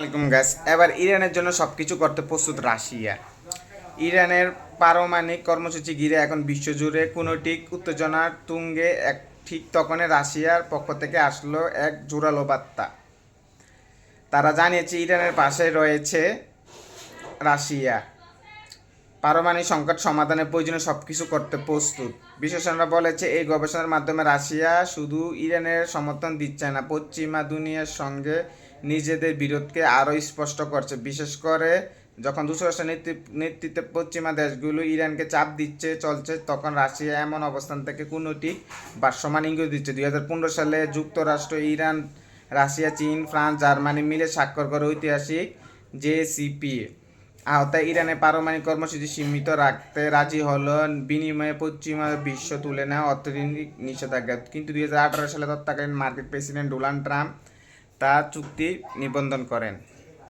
আলাইকুম গ্যাস এবার ইরানের জন্য সব কিছু করতে প্রস্তুত রাশিয়া। ইরানের পারমাণবিক কর্মসূচি ঘিরে এখন বিশ্বজুড়ে কোনো ঠিক উত্তেজনার তুঙ্গে এক ঠিক তখনই রাশিয়ার পক্ষ থেকে আসলো এক জোরালো বার্তা। তারা জানিয়েছে, ইরানের পাশে রয়েছে রাশিয়া। পারমাণবিক সংকট সমাধানের প্রয়োজনীয় সব কিছু করতে প্রস্তুত। বিশেষজ্ঞরা বলেছে, এই গবেষণার মাধ্যমে রাশিয়া শুধু ইরানের সমর্থন দিচ্ছে না, পশ্চিমা দুনিয়ার সঙ্গে নিজেদের বিরোধকে আরও স্পষ্ট করছে। বিশেষ করে যখন যুক্তরাষ্ট্রের নেতৃ- নেতৃত্বে পশ্চিমা দেশগুলো ইরানকে চাপ দিচ্ছে, চলছে, তখন রাশিয়া এমন অবস্থান থেকে কোনোটি বা সমান ইঙ্গিত দিচ্ছে। দুই হাজার পনেরো সালে যুক্তরাষ্ট্র, ইরান, রাশিয়া, চীন, ফ্রান্স, জার্মানি মিলে স্বাক্ষর করে ঐতিহাসিক জেসিপি আওতায় ইরানের পারমাণবিক কর্মসূচি সীমিত রাখতে রাজি হল বিনিময়ে পশ্চিমা বিশ্ব তুলে নেওয়া অর্থনৈতিক নিষেধাজ্ঞা। কিন্তু দুই হাজার আঠারো সালে তৎকালীন মার্কিন প্রেসিডেন্ট ডোনাল্ড ট্রাম্প তা চুক্তি নিবন্ধন করেন।